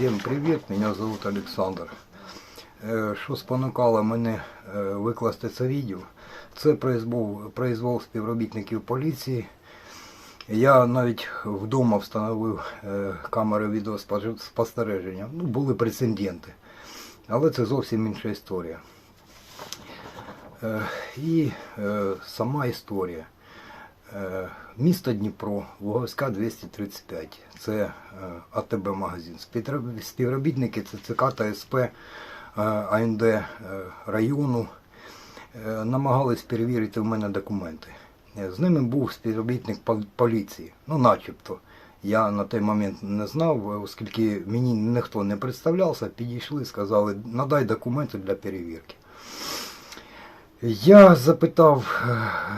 Всем привет, меня зовут Олександр. Е, Що спонукало мене е, викласти це відео? Це произвол, произвол співробітників поліції. Я навіть вдома встановив е, камери відеоспостереження. Ну, були прецеденти. Але це зовсім інша історія. І сама історія. Місто Дніпро, Луговська 235. Це е, АТБ магазин. Співробі- Співробітники ЦЦК та СП е, АНД е, району намагались перевірити в мене документи. З ними був співробітник поліції, ну начебто. Я на той момент не знав, оскільки мені ніхто не представлявся, підійшли, сказали, надай документи для перевірки. Я запитав,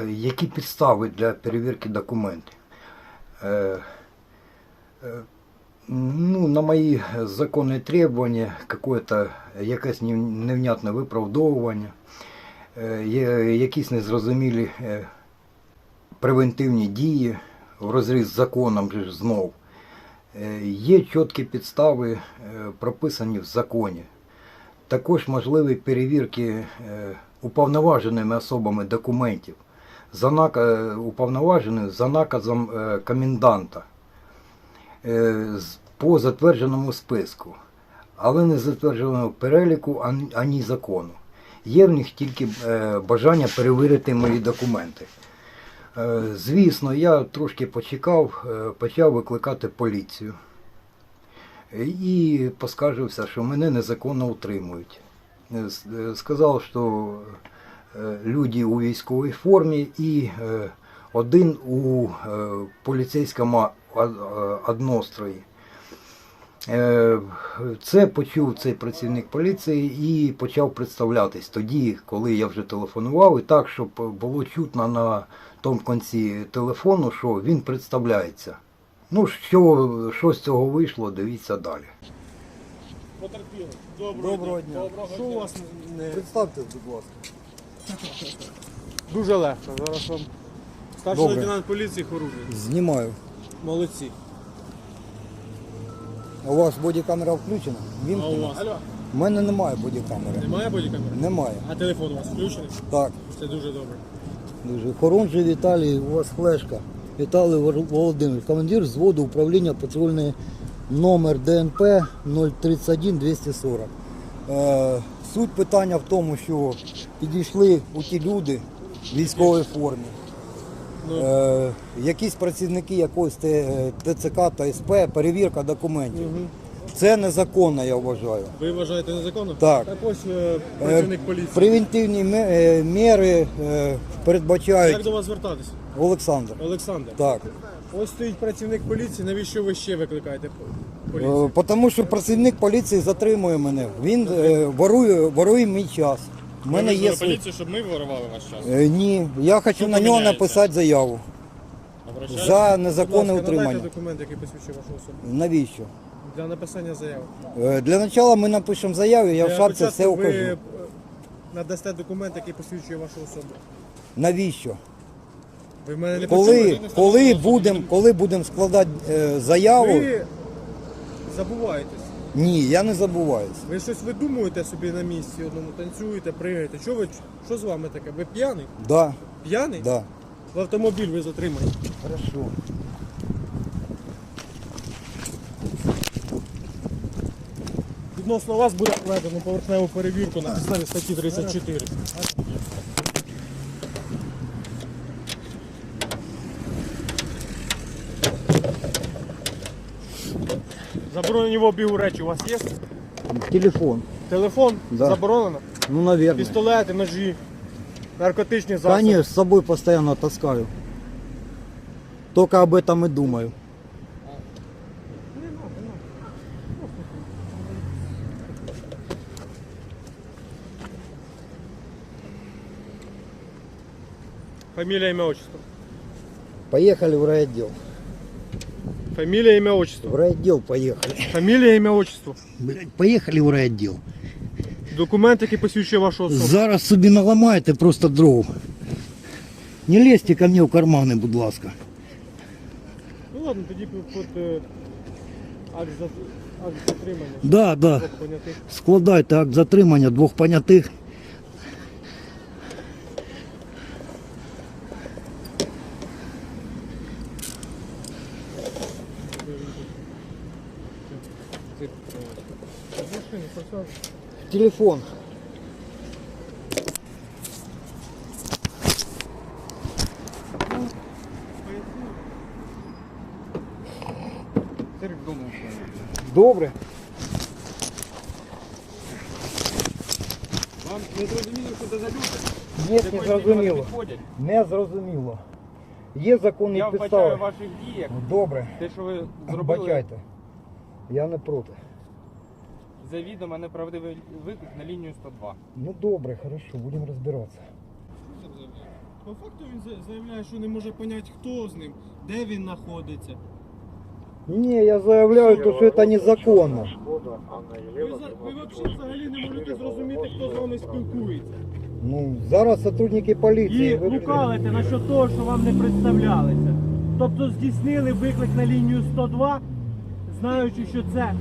е, які підстави для перевірки документів. Е, е, Ну, на мої законні требування, якесь невнятне виправдовування, якісь незрозумілі превентивні дії в розріз з законом знов. Є чіткі підстави, прописані в законі. Також можливі перевірки уповноваженими особами документів, за е, уповноваженими за наказом е, коменданта е, по затвердженому списку, але не затвердженого переліку ані, закону. Є в них тільки бажання перевірити мої документи. Звісно, я трошки почекав, почав викликати поліцію і поскаржився, що мене незаконно утримують. С- е, Сказав, що е, люди у військовій формі і один у поліцейському однострої. Це почув цей працівник поліції і почав представлятись тоді, коли я вже телефонував, і так, щоб було чутно на тому кінці телефону, що він представляється. Ну, що, що з цього вийшло, дивіться далі. Потерпіли. Доброго, Доброго дня. Доброго Що у вас не Представте, будь ласка. дуже легко. Зараз вам старший Добре. лейтенант поліції Хоружий. Знімаю. Молодці. У вас бодікамера включена? А у вас? Алло. У мене немає бодікамери. Немає бодікамери? Немає. А телефон у вас включений? Так, Це дуже добре. дуже. Хорунжий Віталій, у вас флешка. Віталій Вор- Володимирович, командир взводу управління патрульної номер ДНП 031 240. Е, суть питання в тому, що підійшли у ті люди в військовій формі. Ну. Е, якісь працівники якогось ТЦК та СП, перевірка документів. Це незаконно, я вважаю. Ви вважаєте незаконно? Так. Так ось е, працівник поліції. Превентивні ме- е, міри е, Як передбачають до вас звертатись? Олександр. Олександр. Так. Ось стоїть працівник поліції, навіщо ви ще викликаєте поліцію? Е, Тому що працівник поліції затримує мене. Він е, ворує, ворує мій час. У мене є свій... поліцію, щоб ми вирували ваш час. Е, Ні, я хочу Що на нього поміняється? написати заяву Обращайтесь. за Будь незаконне ласка, утримання. документ, який посвідчує вашу особу. Навіщо? Для написання заяви. Е, Для початку ми напишемо заяву, я в Для шапці початку все Ви укажу. е, надасте документ, який посвідчує вашу особу. Навіщо? Ви мене не Коли, почули? коли будемо коли будем складати е, заяву, Ви забуваєтесь. ні, я не забуваюсь. Ви щось видумуєте собі на місці одному, танцюєте, пригаєте. Що ви що з вами таке? Ви п'яний? Да, П'яний? да. В автомобіль ви затримані. Хорошо. Відносно вас буде введено поверхневу перевірку на підставі статті 34. Заборонені в обігу речі у вас є? Телефон. Телефон Да. заборонено? Ну, наверное. Пістолети, ножі, наркотичні засоби. Конечно, с собой постоянно таскаю. Только об этом и думаю. Фамілія, ім'я, отчество. Поехали в райотдел. Фамілія, ім'я, отчество. В райотдел поехали. Фамілія, ім'я, отчество. Блядь, поехали в райотдел. Документ, який посвідчує вашу особу. Зараз собі наламаєте просто дров. Не лезьте ко мне в карманы, будь ласка. Ну ладно, тоді під е, акт за акт затримання. Да, да. Двох понятих. Складайте акт затримання двох понятих. Телефон. Добре. Вам не зрозуміло, що це за люди? Ні, не зрозуміло. Не зрозуміло. Є законні Я вбачаю підстави. ваших діях. Добре. Те, що ви зробили Вбачайте. Я не проти. Завідомо неправдивий виклик на лінію 102. Ну добре, хорошо, будемо розбиратися. По факту він заявляє, що не може поняти, хто з ним, де він знаходиться. Ні, я заявляю, то, що це незаконно. Ви, за- ви взагалі, взагалі не можете зрозуміти, хто з вами спілкується. Ну, зараз сотрудники поліції. І ви- лукавите насчет того, що вам не представлялися. Тобто здійснили виклик на лінію 102, знаючи, що це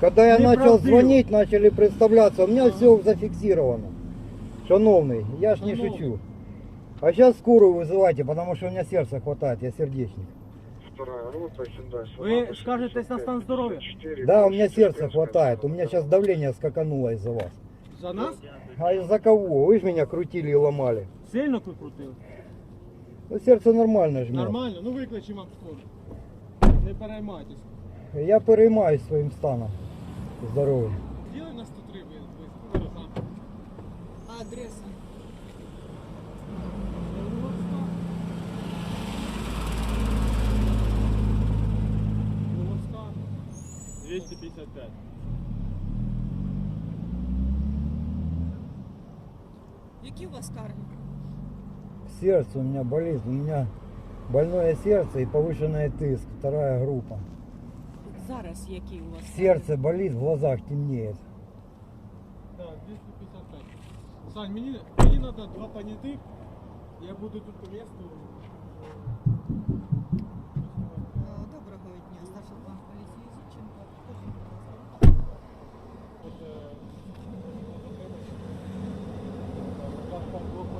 Когда я начал звонить, начали представляться, у меня все зафиксировано. Шановный, я ж не шучу. А сейчас скорую вызывайте, потому что у меня сердца хватает, я сердечник. ви скажетесь на стан здоров'я. Да, у меня сердца хватает, у меня сейчас давление скакануло из-за вас. За нас? А из-за кого? Вы же меня крутили и ломали. Сильно крутили. Ну, сердце нормально жмет. Нормально, ну викличемо вам скору. Не переймайтесь. Я переймаюсь своим станом здоровья. Діли на 103 ви, ви скоро. А адреса? Луговська. 255. Які у вас скарги? Сердце у меня болит, у меня больное сердце и повышенный тиск, вторая группа. Зараз які у вас Сердце болит, в глазах темнеет. Так, 255. Сань, мені, мені треба два понятих. Я буду тут по місту.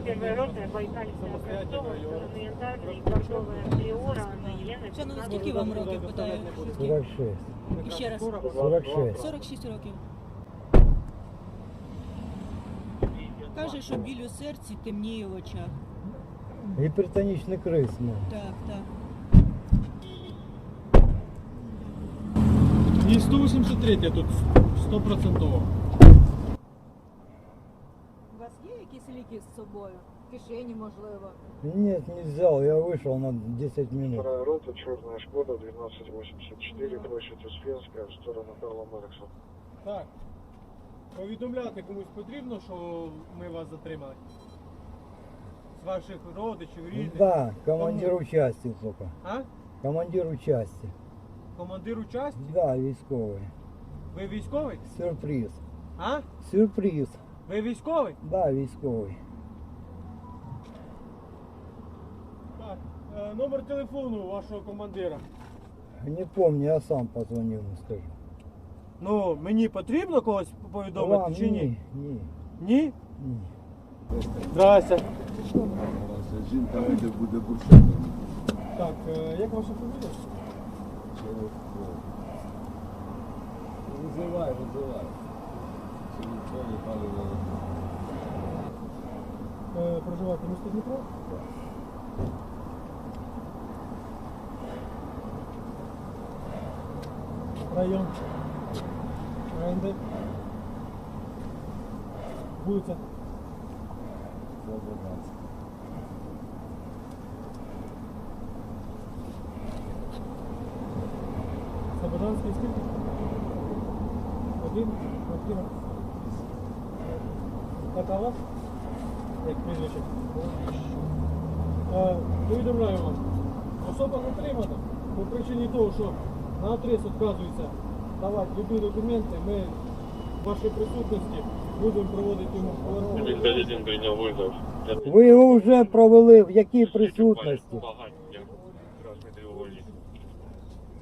Первая рота, Байкальская Кольцова, стороны Янтарной, Портовая, Приора, Елена, Шановні, ну, скільки вам років питаю? 46. І ще раз. 46. 46 років. Каже, що біль у серці темніє в очах. Гипертоничный крыс, ну. Так, так. І 183 тут 100%. якісь ліки з собою? В кишені, можливо. Нет, не взял, я вышел на 10 минут. Вторая рота, черная Шкода, 1284, площадь Успенская, в сторону Карла Маркса. Так. Повідомляти комусь потрібно, що ми вас затримали. З ваших родичів, рідних. Да, командир участи только. А? Командир участи. Командир участі? Да, військовий. Ви військовий? Сюрприз. А? Сюрприз. Ви військовий? Да, військовий. номер телефону вашого командира. Не помню, я сам позвоню ему, скажу. Ну, мені потрібно когось повідомити Вам, чи ні? ні? Ні. Ні? ні. Здрасте. Жінка вийде буде бурчати. Так, е, як ваша фамілія? Визивай, визивай. Чи ніхто не паливо. Е, проживаєте в місті Дніпро? Район. Район де? Вулиця. Забагатство. Слободанський скільки? Один? Квартира? Так, а у вас? Як прізвище? Е, Повідомляю вам. Особа затримана по причині того, що на адрес відказується давати любі документи. Ми в вашій присутності будемо проводити йому принял. Ви його вже провели в якій присутності?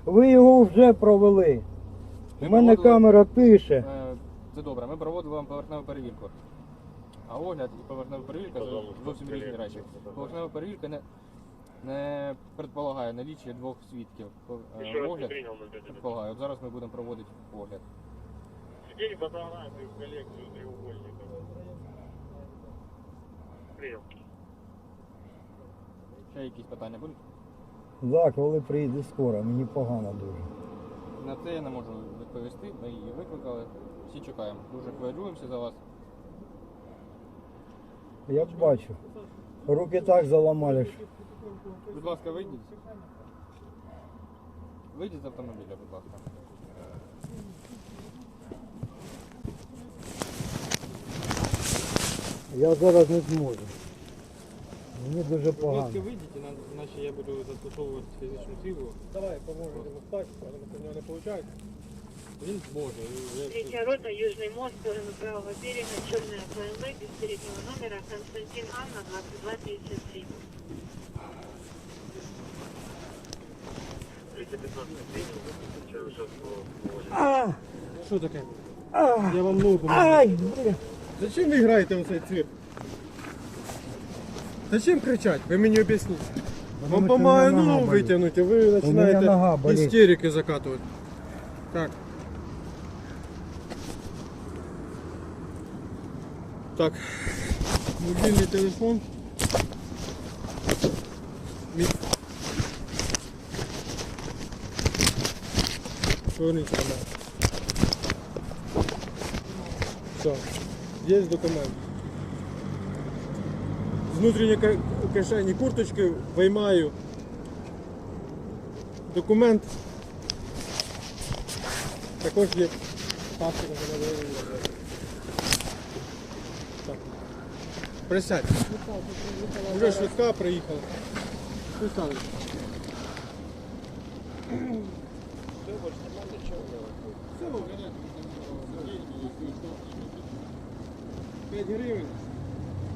Ви його вже провели. У мене камера пише. Е, Це добре, ми проводили вам поверхневу перевірку. А огляд і поверхнева перевірка це зовсім різні речі. Поверхнева перевірка не, не предполагає наліччя двох свідків. По- е, Огляд предполагає. От зараз ми будемо проводити огляд. Скинь фотографию в коллекцию треугольников. Принял. Ще якісь питання будуть? Да, коли приїде скоро, мені погано дуже. На це я не можу відповісти. Ми її викликали. Всі чекаємо. Дуже хвилюємося за вас. Я бачу. Руки так заламали. що- Будь ласка, вийдіть. Вийдіть з автомобіля, будь ласка. Я зараз не зможу. Мені дуже Будь ласка, погано. вийдіть, іначе я буду застосовувати фізичну силу. Давай, поможемо йому встати, але у нього не виходить. Він зможе. Я- Третья рота, Южный мост, сторону правого берега, черная ФМВ, без переднего номера, Константин Анна, 2237. Що таке? Я вам ногу Ай, Зачем ви граєте в цей цирк? Зачем кричать? Ви мені об'ясніть. Вам що помагаю у мене нога ногу болить. витягнути, а ви нога починаєте болить. істерики закатувати. Так. Так. Мобільний телефон. Поверніть мене. Все. Є документ. З внутрішньої кишені курточки виймаю документ. Також є паспорт на Так. Присядь. Вже швидка приїхала. Присядь. 5 гривень.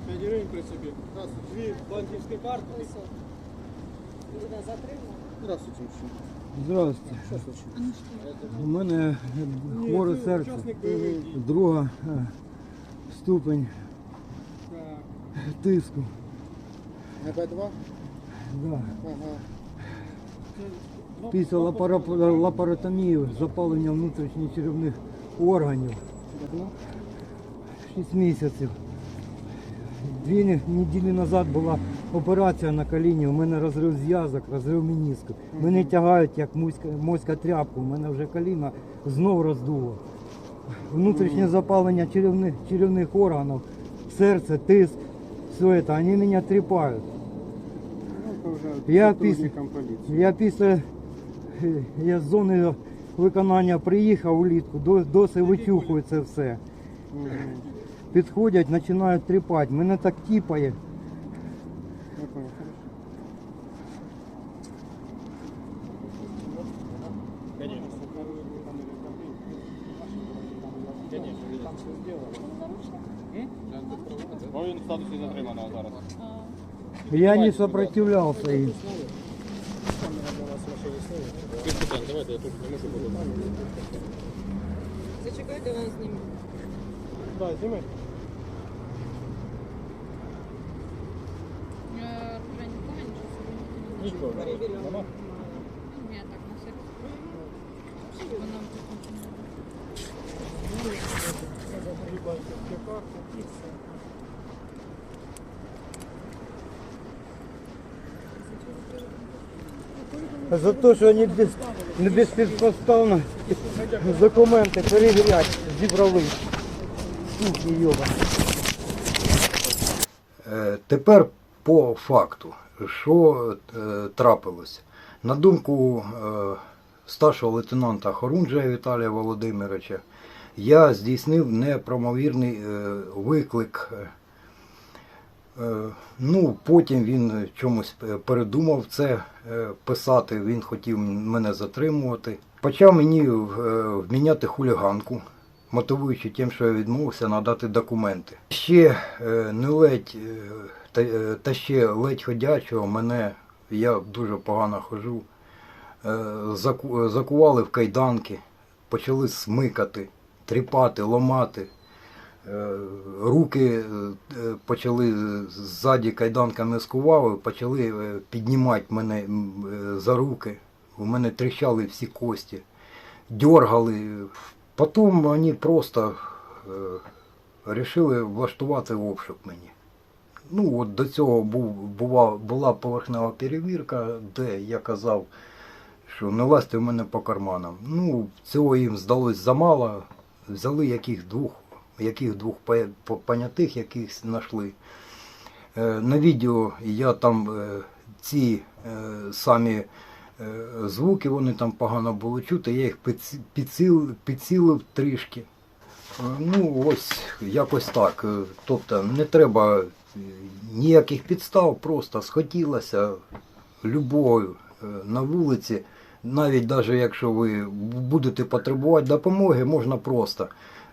5 гривень при собі. Раз, дві банківські карти. Здравствуйте, мужчина. Здравствуйте. У мене хворе це серце. Друга е, ступень Тиску. ГП-2? Да. Ага. Після лапаро- лапаротомії запалення внутрішніх черевних органів. Шість місяців. Дві не- неділі назад була операція на коліні, у мене розрив зв'язок, розрив меніску. Мене тягають як моська, моська тряпку, у мене вже коліна знов роздуло. Внутрішнє запалення черевних, черевних органів, серце, тиск, все это, вони мене тріпають. Я після, я після я з зони виконання приїхав улітку, до- досі це все. Підходять, починають тріпати. Мене так тіпає. Ну, він в статусі затриманого зараз. Я не сопротивлявся їм. Без питань, давайте я тут не можу бути. Зачекайте вас з ним. Так, зніми. Нічого. Нема? Я так на серці. Вона Дві банківські карти і все. За те, що вони без, не безпідставно документи перевірять, зібрали. Е, Тепер по факту, що е, трапилося. На думку е, старшого лейтенанта Хорунжія Віталія Володимировича, я здійснив неправомірний виклик. Е, е, Ну, потім він чомусь е, передумав це е, писати, він хотів мене затримувати. Почав мені е, вміняти хуліганку, мотивуючи тим, що я відмовився надати документи. Ще е, не ледь, е, та, е, ще ледь ходячого мене, я дуже погано хожу, е, закували в кайданки, почали смикати, тріпати, ламати. Е, Руки е, почали ззаді кайданками скували, почали е, піднімати мене за руки. У мене тріщали всі кості, дергали. Потім вони просто вирішили влаштувати обшук мені. Ну, от до цього був, була, була поверхнева перевірка, де я казав, що не лазьте в мене по карманам. Ну, цього їм здалось замало. Взяли яких двох, яких двох понятих, яких знайшли. Е, на відео я там е, ці е, самі звуки, вони там погано було чути, я їх підсилив трішки. Ну, ось якось так. Тобто не треба ніяких підстав, просто схотілося любою е, на вулиці. Навіть якщо ви будете потребувати допомоги, можна просто.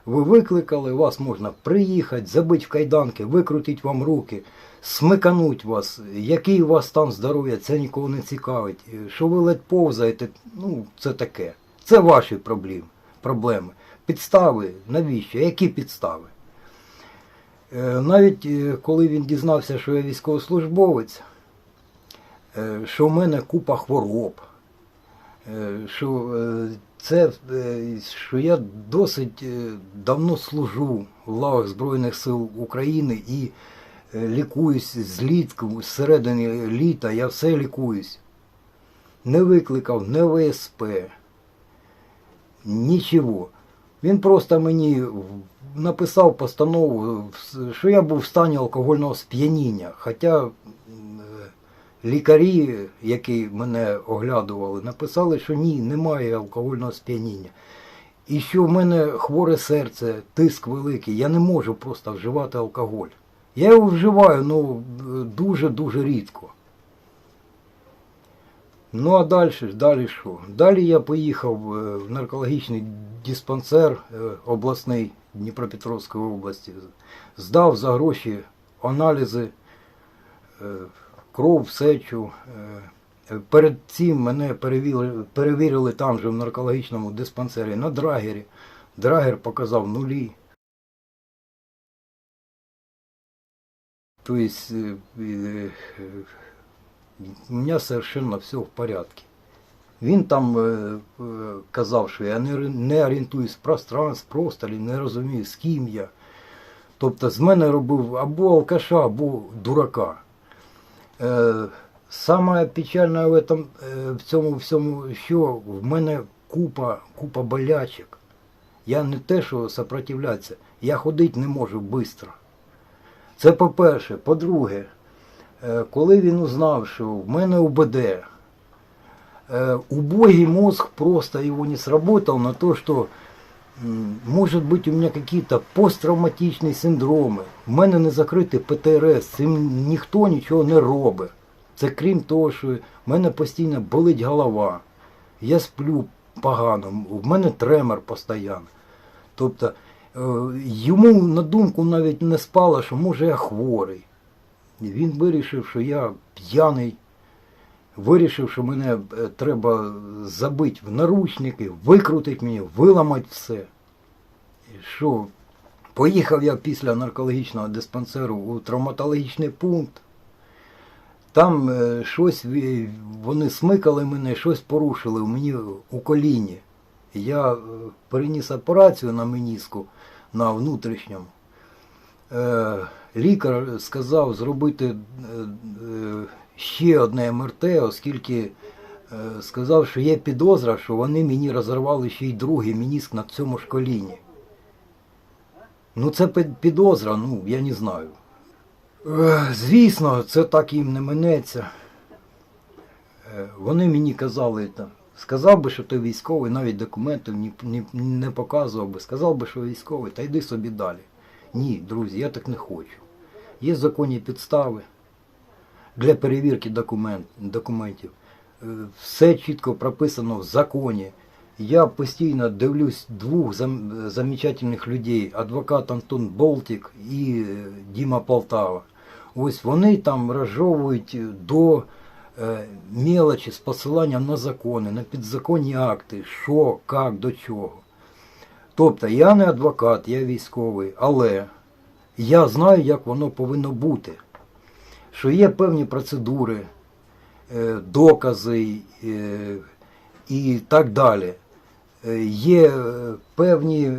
Ви викликали, вас можна приїхати, забити в кайданки, викрутити вам руки, смикануть вас, який у вас стан здоров'я, це нікого не цікавить. Що ви ледь повзаєте, ну це таке. Це ваші проблеми. проблеми. Підстави, навіщо? Які підстави? Е, Навіть е, коли він дізнався, що я військовослужбовець, е, що в мене купа хвороб, що це е, що я досить е, давно служу в лавах Збройних сил України і е, лікуюсь злітку, з середини літа, я все лікуюсь. Не викликав, не ВСП, нічого. Він просто мені написав постанову, що я був в стані алкогольного сп'яніння. Хоча лікарі, які мене оглядували, написали, що ні, немає алкогольного сп'яніння. І що в мене хворе серце, тиск великий, я не можу просто вживати алкоголь. Я його вживаю, ну дуже-дуже рідко. Ну а далі далі що? Далі я поїхав е, в наркологічний диспансер е, обласний Дніпропетровської області, здав за гроші аналізи, е, кров, сечу. е, Перед цим мене перевірили, перевірили там же в наркологічному диспансері на драгері. Драгер показав нулі. Тобто у меня совершенно все в порядке. Він там казав, що я не орієнтуюсь в пространстві, просто не розумію, з ким я. Тобто з мене робив або алкаша, або дурака. Е, саме печальне в, этом, е, в цьому всьому, що в мене купа, купа болячок. Я не те, що сопротивлятися, я ходити не можу швидко. Це по-перше. По-друге, Е, коли він узнав, що в мене УБД, е, убогий мозг просто его не сработал на что м, может быть у меня какие-то посттравматичні синдроми. В мене не закритий ПТРС, цим ніхто нічого не робить. Це крім того, що в мене постійно болить голова, я сплю погано, в мене тремор постійно. Тобто е, йому на думку навіть не спало, що може я хворий. Він вирішив, що я п'яний, вирішив, що мене е, треба забити в наручники, викрутити мені, виламати все. Що, поїхав я після наркологічного диспансеру у травматологічний пункт. Там е, щось вони смикали мене, щось порушили мені у коліні. Я е, переніс операцію на меніску на внутрішньому. Лікар сказав зробити ще одне МРТ, оскільки е, сказав, що є підозра, що вони мені розірвали ще й другий мініск на цьому ж коліні. Ну, це підозра, ну, я не знаю. Е, Звісно, це так їм не минеться. Е, Вони мені казали, сказав би, що ти військовий, навіть документів не показував би. Сказав би, що військовий, та йди собі далі. Ні, друзі, я так не хочу. Є законні підстави для перевірки документ, документів. Е, Все чітко прописано в законі. Я постійно дивлюсь двох зам, замечательних людей, адвокат Антон Болтик і е, Діма Полтава. Ось вони там розжовують до е, мелочі з посиланням на закони, на підзаконні акти, що, як, до чого. Тобто я не адвокат, я військовий, але я знаю, як воно повинно бути. Що є певні процедури, е, докази е, і так далі. Е, Є певні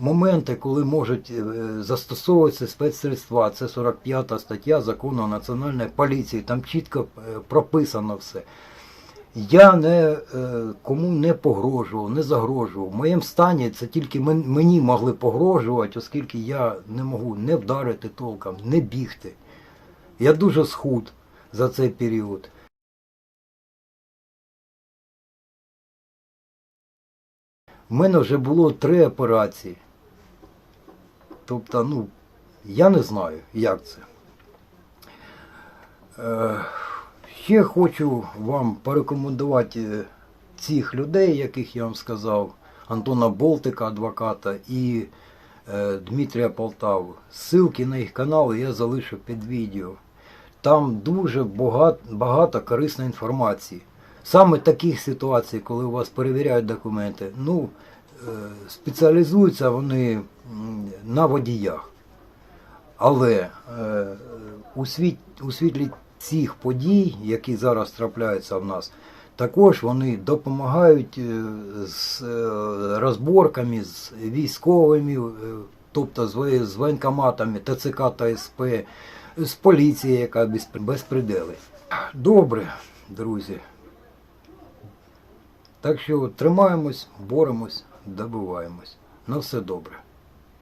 моменти, коли можуть застосовуватися спецсредства. Це 45 стаття закону національної поліції. Там чітко прописано все. Я не, кому не погрожував, не загрожував. В моєму стані це тільки мені могли погрожувати, оскільки я не можу не вдарити толком, не бігти. Я дуже схуд за цей період. У мене вже було три операції. Тобто, ну, я не знаю, як це. Е, ще хочу вам порекомендувати цих людей, яких я вам сказав, Антона Болтика, адвоката, і е, Дмитрія Полтаву. Ссылки на їх канали я залишу під відео. Там дуже багато, багато корисної інформації. Саме таких ситуацій, коли у вас перевіряють документи, ну, е, спеціалізуються вони на водіях. Але е, у, світ, у світлі цих подій, які зараз трапляються в нас, також вони допомагають е, з розборками, з військовими, тобто з воєнкоматами ТЦК та СП, з поліції, яка без, безпредели. Добре, друзі. Так що тримаємось, боремось, добиваємось. На все добре.